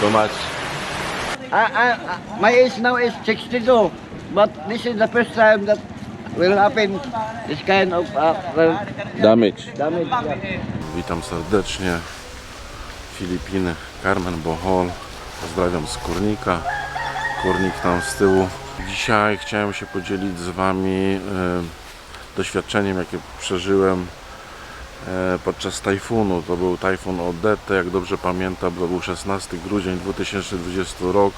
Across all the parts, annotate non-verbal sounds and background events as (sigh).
too much. I, I, my age now is 62, but this is the first time that will happen this kind of uh, well, Damage. damage. Yeah. Witam serdecznie. Filipiny, Carmen Bohol. Pozdrawiam z Kurnika. Kurnik tam z tyłu. Dzisiaj chciałem się podzielić z Wami e, doświadczeniem, jakie przeżyłem podczas tajfunu. To był tajfun Odette, jak dobrze pamiętam, to był 16 grudzień 2020 rok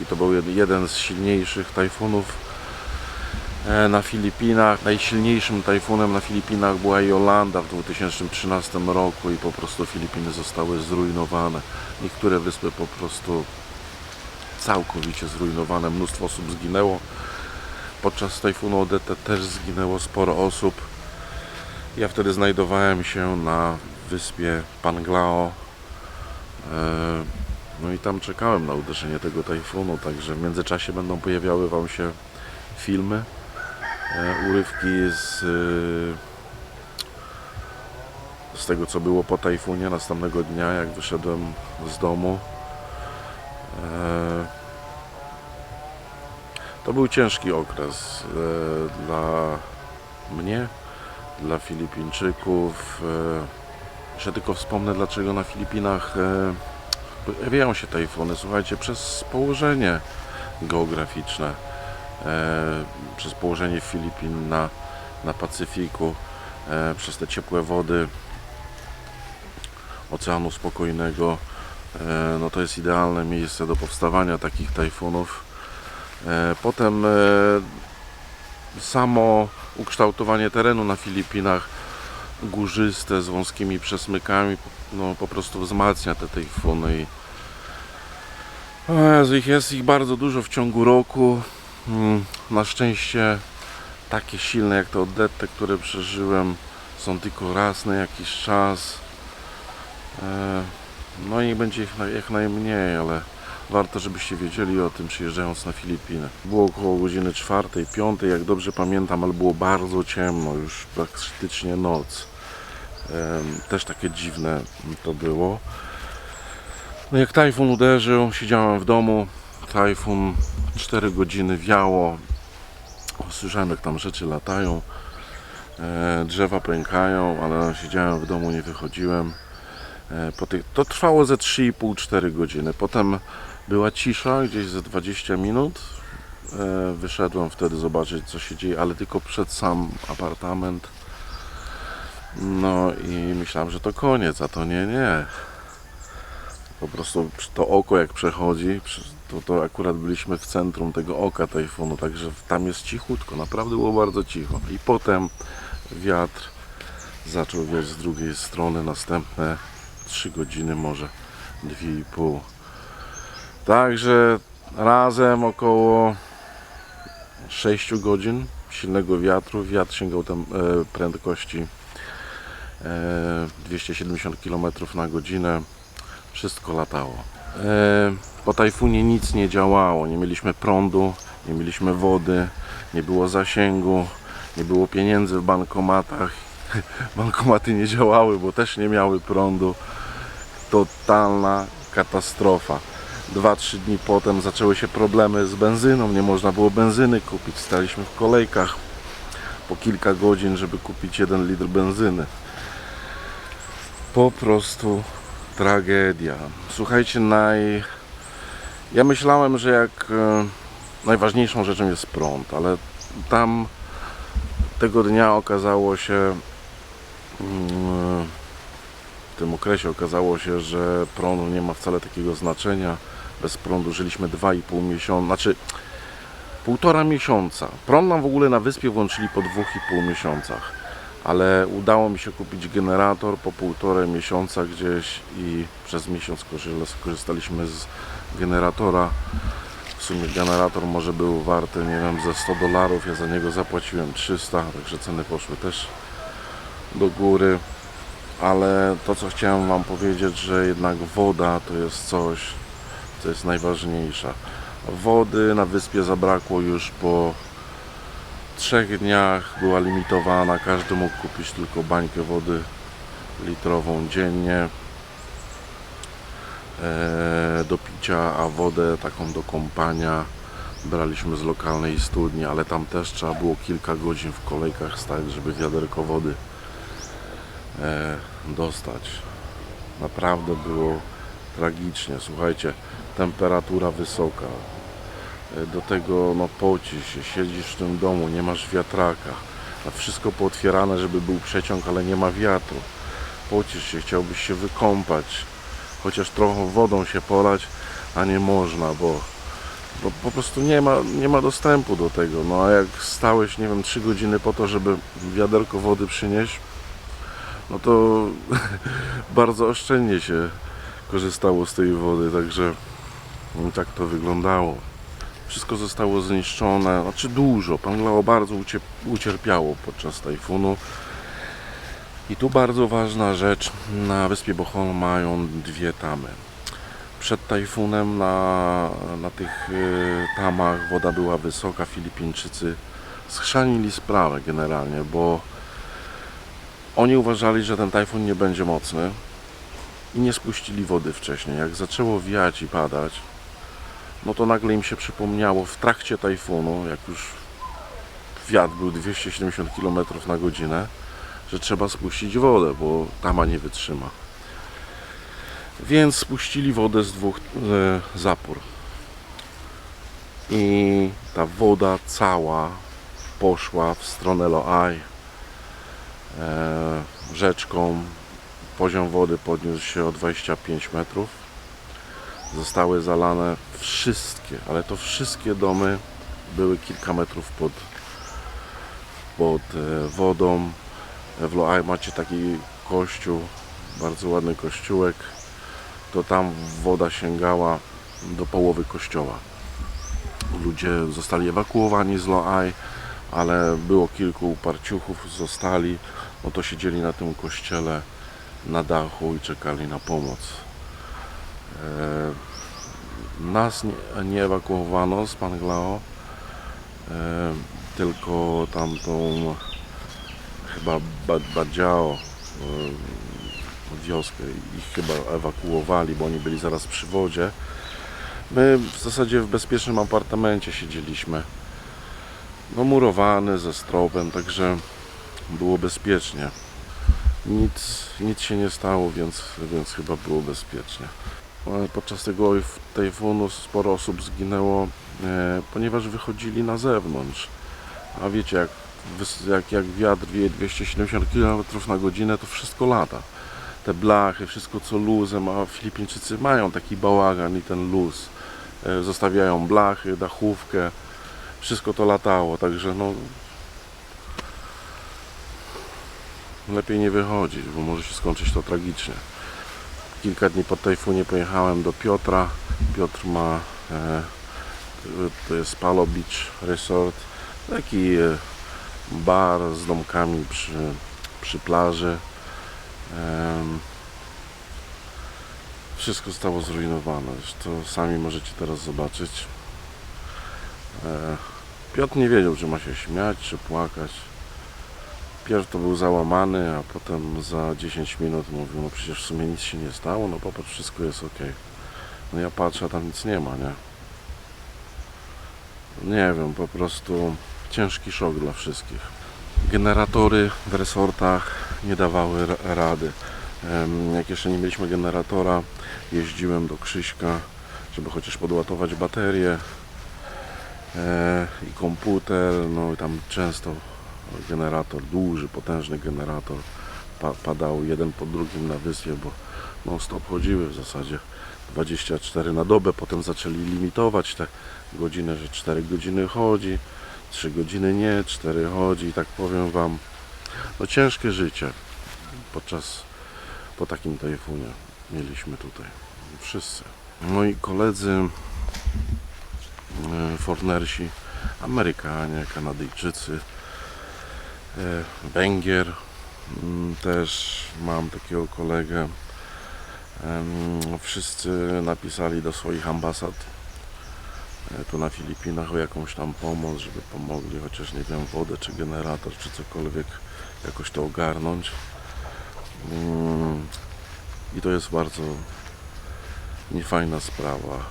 i to był jed- jeden z silniejszych tajfunów e, na Filipinach. Najsilniejszym tajfunem na Filipinach była Jolanda w 2013 roku i po prostu Filipiny zostały zrujnowane. Niektóre wyspy po prostu całkowicie zrujnowane. Mnóstwo osób zginęło. Podczas tajfunu Odette też zginęło sporo osób. Ja wtedy znajdowałem się na wyspie Panglao. E, No i tam czekałem na uderzenie tego tajfunu, także w międzyczasie będą pojawiały Wam się filmy. E, urywki z, e, z tego co było po tajfunie. Następnego dnia jak wyszedłem z domu to był ciężki okres dla mnie dla Filipińczyków jeszcze tylko wspomnę dlaczego na Filipinach e, pojawiają się tajfuny słuchajcie przez położenie geograficzne e, przez położenie Filipin na, na Pacyfiku, e, przez te ciepłe wody Oceanu Spokojnego. No to jest idealne miejsce do powstawania takich tajfunów. Potem samo ukształtowanie terenu na Filipinach górzyste z wąskimi przesmykami no, po prostu wzmacnia te tajfuny i Jezu, ich jest ich bardzo dużo w ciągu roku. Mm, Na szczęście takie silne jak te Odette, które przeżyłem, są tylko raz na jakiś czas. E, No i będzie ich jak najmniej, ale warto, żebyście wiedzieli o tym przyjeżdżając na Filipiny. Było około godziny czwartej, piątej, jak dobrze pamiętam, ale było bardzo ciemno, już praktycznie noc. Też takie dziwne to było. No jak tajfun uderzył, siedziałem w domu. Tajfun 4 godziny wiało. Słyszałem jak tam rzeczy latają. E, drzewa pękają, ale siedziałem w domu, nie wychodziłem. E, to trwało ze 3,5-4 godziny. Potem była cisza, gdzieś ze 20 minut. E, wyszedłem wtedy zobaczyć co się dzieje, ale tylko przed sam apartament. No i myślałem, że to koniec, a to nie, nie po prostu to oko jak przechodzi, to, to akurat byliśmy w centrum tego oka tajfunu, także tam jest cichutko, naprawdę było bardzo cicho. I potem wiatr zaczął wiać z drugiej strony, następne 3 godziny, może 2,5. Także razem około 6 godzin silnego wiatru. Wiatr sięgał tam e, prędkości e, 270 km na godzinę wszystko latało. E, po tajfunie nic nie działało, nie mieliśmy prądu, nie mieliśmy wody, nie było zasięgu, nie było pieniędzy w bankomatach. (laughs) Bankomaty nie działały, bo też nie miały prądu. Totalna katastrofa. 2-3 dni potem zaczęły się problemy z benzyną, nie można było benzyny kupić. Staliśmy w kolejkach po kilka godzin, żeby kupić 1 litr benzyny. Po prostu tragedia. Słuchajcie, naj... ja myślałem, że jak e, najważniejszą rzeczą jest prąd, ale tam tego dnia okazało się mm, w tym okresie okazało się, że prąd nie ma wcale takiego znaczenia. Bez prądu żyliśmy 2,5 miesiąca, znaczy półtora miesiąca. Prąd nam w ogóle na wyspie włączyli po 2,5 miesiącach ale udało mi się kupić generator po półtorej miesiąca gdzieś i przez miesiąc korzy- skorzystaliśmy z generatora. W sumie generator może był warty, nie wiem, ze 100 dolarów, ja za niego zapłaciłem 300, także ceny poszły też do góry. Ale to, co chciałem Wam powiedzieć, że jednak woda to jest coś, co jest najważniejsze. Wody na wyspie zabrakło już po trzech dniach była limitowana, każdy mógł kupić tylko bańkę wody litrową dziennie. e, do picia, a wodę taką do kąpania braliśmy z lokalnej studni, ale tam też trzeba było kilka godzin w kolejkach stać, żeby wiaderko wody e, dostać. Naprawdę było tragicznie. Słuchajcie, temperatura wysoka. E, Do tego no poci się, siedzisz w tym domu, nie masz wiatraka. A wszystko pootwierane, żeby był przeciąg, ale nie ma wiatru. Pocisz się, chciałbyś się wykąpać. Chociaż trochę wodą się polać, a nie można, bo, po prostu nie ma, nie ma dostępu do tego. No a jak stałeś, nie wiem, 3 godziny po to, żeby wiaderko wody przynieść, no to (laughs) bardzo oszczędnie się korzystało z tej wody, także no, tak to wyglądało. Wszystko zostało zniszczone, znaczy dużo. Panglao bardzo ucie- ucierpiało podczas tajfunu. I tu bardzo ważna rzecz, na wyspie Bohol mają dwie tamy. Przed tajfunem na, na tych y, tamach woda była wysoka, Filipińczycy schrzanili sprawę generalnie, bo oni uważali, że ten tajfun nie będzie mocny i nie spuścili wody wcześniej. Jak zaczęło wiać i padać, no to nagle im się przypomniało w trakcie tajfunu, jak już wiatr był 270 km na godzinę, że trzeba spuścić wodę, bo tama nie wytrzyma. Więc spuścili wodę z dwóch e, zapór. I ta woda cała poszła w stronę Loaj e, rzeczką. Poziom wody podniósł się o 25 metrów. Zostały zalane wszystkie, ale to wszystkie domy były kilka metrów pod, pod e, wodą. W Loaj macie taki kościół, bardzo ładny kościółek. To tam woda sięgała do połowy kościoła. Ludzie zostali ewakuowani z Loaj, ale było kilku uparciuchów, zostali. No to siedzieli na tym kościele na dachu i czekali na pomoc. E, nas nie, ewakuowano z Panglao, e, tylko tamtą chyba Ba- Badziao e, wioskę ich chyba ewakuowali, bo oni byli zaraz przy wodzie. My w zasadzie w bezpiecznym apartamencie siedzieliśmy. No murowany ze stropem, także było bezpiecznie. Nic, nic się nie stało, więc, więc chyba było bezpiecznie. Ale Podczas tego tajfunu sporo osób zginęło, e, ponieważ wychodzili na zewnątrz. A wiecie, jak, jak, jak wiatr wieje 270 km na godzinę, to wszystko lata. Te blachy, wszystko co luzem, a Filipińczycy mają taki bałagan i ten luz. E, Zostawiają blachy, dachówkę, wszystko to latało, także no lepiej nie wychodzić, bo może się skończyć to tragicznie. Kilka dni po tajfunie pojechałem do Piotra. Piotr ma e, to jest Palo Beach Resort, taki e, bar z domkami przy, przy plaży. Wszystko zostało zrujnowane. Zresztą sami możecie teraz zobaczyć. E, Piotr nie wiedział, czy ma się śmiać, czy płakać. Pierw to był załamany, a potem za 10 minut mówił, no przecież w sumie nic się nie stało, no popatrz, wszystko jest ok. No ja patrzę, a tam nic nie ma, nie? Nie wiem, po prostu ciężki szok dla wszystkich. Generatory w resortach nie dawały ra- rady. Jak jeszcze nie mieliśmy generatora, jeździłem do Krzyśka, żeby chociaż podładować baterię e, i komputer, no i tam często generator, duży, potężny generator pa, padał jeden po drugim na wyspie, bo non stop chodziły w zasadzie 24 na dobę, potem zaczęli limitować te godziny, że 4 godziny chodzi, 3 godziny nie, 4 chodzi i tak powiem Wam, no ciężkie życie podczas, po takim tajfunie mieliśmy tutaj, wszyscy. Moi koledzy e, Fornersi, Amerykanie, Kanadyjczycy, Węgier, mm, też mam takiego kolegę. Wszyscy napisali do swoich ambasad e, tu na Filipinach o jakąś tam pomoc, żeby pomogli, chociaż nie wiem, wodę czy generator, czy cokolwiek jakoś to ogarnąć. Mm, I to jest bardzo niefajna sprawa.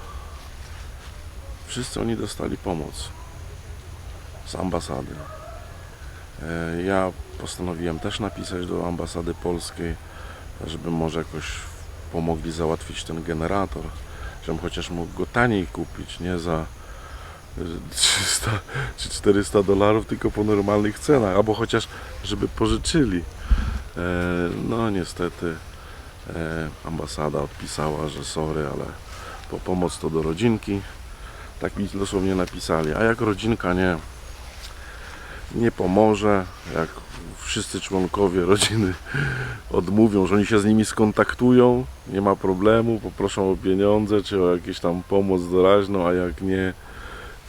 Wszyscy oni dostali pomoc z ambasady. E, Ja postanowiłem też napisać do ambasady polskiej, żeby może jakoś pomogli załatwić ten generator, żebym chociaż mógł go taniej kupić, nie za e, 300 czy 400 dolarów, tylko po normalnych cenach, albo chociaż żeby pożyczyli. E, No niestety e, ambasada odpisała, że sorry, ale po pomoc to do rodzinki. Tak mi dosłownie napisali. A jak rodzinka nie, nie pomoże, jak wszyscy członkowie rodziny (laughs) odmówią, że oni się z nimi skontaktują, nie ma problemu, poproszą o pieniądze czy o jakąś tam pomoc doraźną, a jak nie,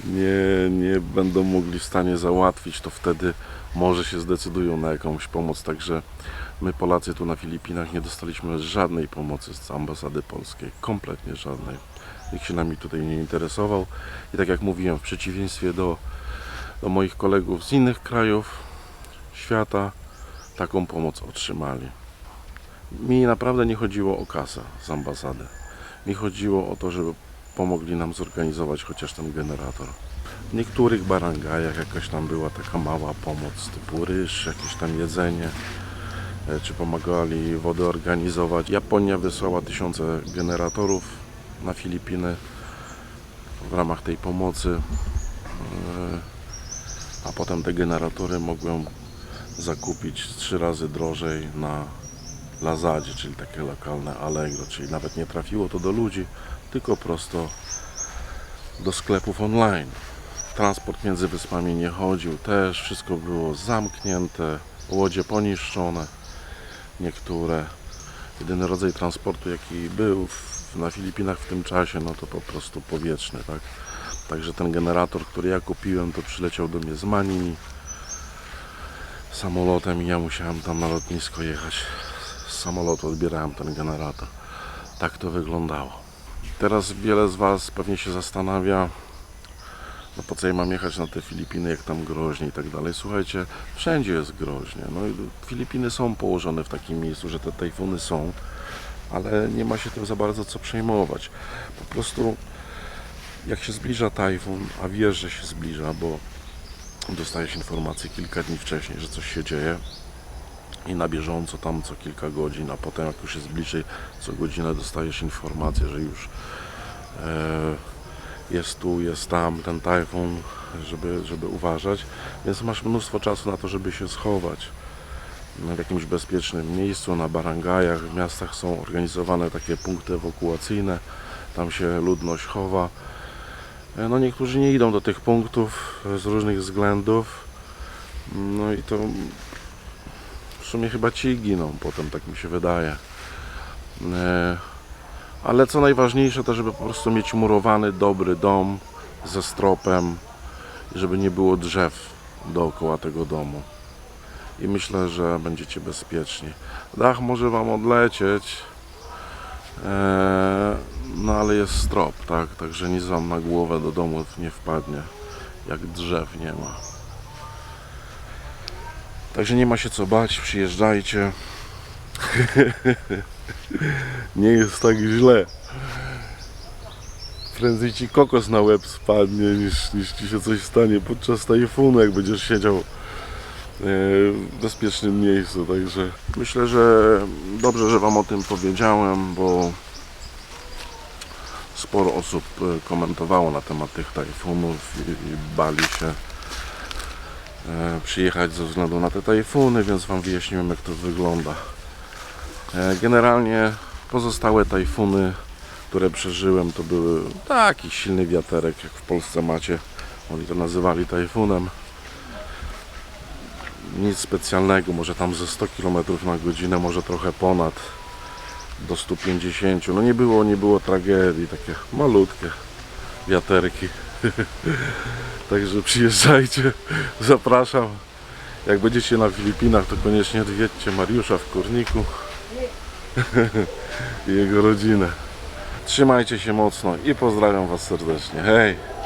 nie, nie będą mogli w stanie załatwić, to wtedy może się zdecydują na jakąś pomoc. Także my Polacy tu na Filipinach nie dostaliśmy żadnej pomocy z ambasady polskiej, kompletnie żadnej. Nikt się nami tutaj nie interesował i tak jak mówiłem, w przeciwieństwie do, do moich kolegów z innych krajów świata, taką pomoc otrzymali. Mi naprawdę nie chodziło o kasę z ambasady. Mi chodziło o to, żeby pomogli nam zorganizować chociaż ten generator. W niektórych barangajach jakaś tam była taka mała pomoc, typu ryż, jakieś tam jedzenie, e, czy pomagali wodę organizować. Japonia wysłała tysiące generatorów na Filipiny w ramach tej pomocy, E, a potem te generatory mogłem zakupić trzy razy drożej na Lazadzie, czyli takie lokalne Allegro, czyli nawet nie trafiło to do ludzi, tylko prosto do sklepów online. Transport między wyspami nie chodził też, wszystko było zamknięte, łodzie poniszczone, niektóre. Jedyny rodzaj transportu jaki był na Filipinach w tym czasie, no to po prostu powietrzny, tak? Także ten generator, który ja kupiłem, to przyleciał do mnie z Manili samolotem i ja musiałem tam na lotnisko jechać. Z samolotu odbierałem ten generator. Tak to wyglądało. Teraz wiele z Was pewnie się zastanawia, no po co ja mam jechać na te Filipiny, jak tam groźnie i tak dalej. Słuchajcie, wszędzie jest groźnie. No Filipiny są położone w takim miejscu, że te tajfuny są, ale nie ma się tym za bardzo co przejmować. Po prostu jak się zbliża tajfun, a wiesz, że się zbliża, bo dostajesz informację kilka dni wcześniej, że coś się dzieje i na bieżąco tam co kilka godzin, a potem jak już jest bliżej, co godzinę dostajesz informację, że już e, jest tu, jest tam ten tajfun, żeby, żeby uważać, więc masz mnóstwo czasu na to, żeby się schować w jakimś bezpiecznym miejscu, na barangajach, w miastach są organizowane takie punkty ewakuacyjne, tam się ludność chowa. E, No niektórzy nie idą do tych punktów e, z różnych względów. No i to w sumie chyba ci giną potem, tak mi się wydaje. E, Ale co najważniejsze to, żeby po prostu mieć murowany, dobry dom ze stropem, żeby nie było drzew dookoła tego domu. I myślę, że będziecie bezpieczni. Dach może Wam odlecieć, e, no ale jest strop, tak? Także nic Wam na głowę do domu nie wpadnie, jak drzew nie ma. Także nie ma się co bać, przyjeżdżajcie. (laughs) nie jest tak źle. Prędzej ci kokos na łeb spadnie, niż, niż ci się coś stanie podczas tajfunu, jak będziesz siedział e, w bezpiecznym miejscu. Także myślę, że dobrze, że Wam o tym powiedziałem, bo sporo osób e, komentowało na temat tych tajfunów i, bali się e, przyjechać ze względu na te tajfuny, więc Wam wyjaśniłem jak to wygląda. E, Generalnie pozostałe tajfuny, które przeżyłem, to były taki silny wiaterek, jak w Polsce macie. Oni to nazywali tajfunem. Nic specjalnego, może tam ze 100 km na godzinę, może trochę ponad do 150. No nie było, nie było tragedii, takie malutkie wiaterki. (laughs) Także przyjeżdżajcie, zapraszam. Jak będziecie na Filipinach, to koniecznie odwiedźcie Mariusza w Kurniku (laughs) i jego rodzinę. Trzymajcie się mocno i pozdrawiam Was serdecznie. Hej!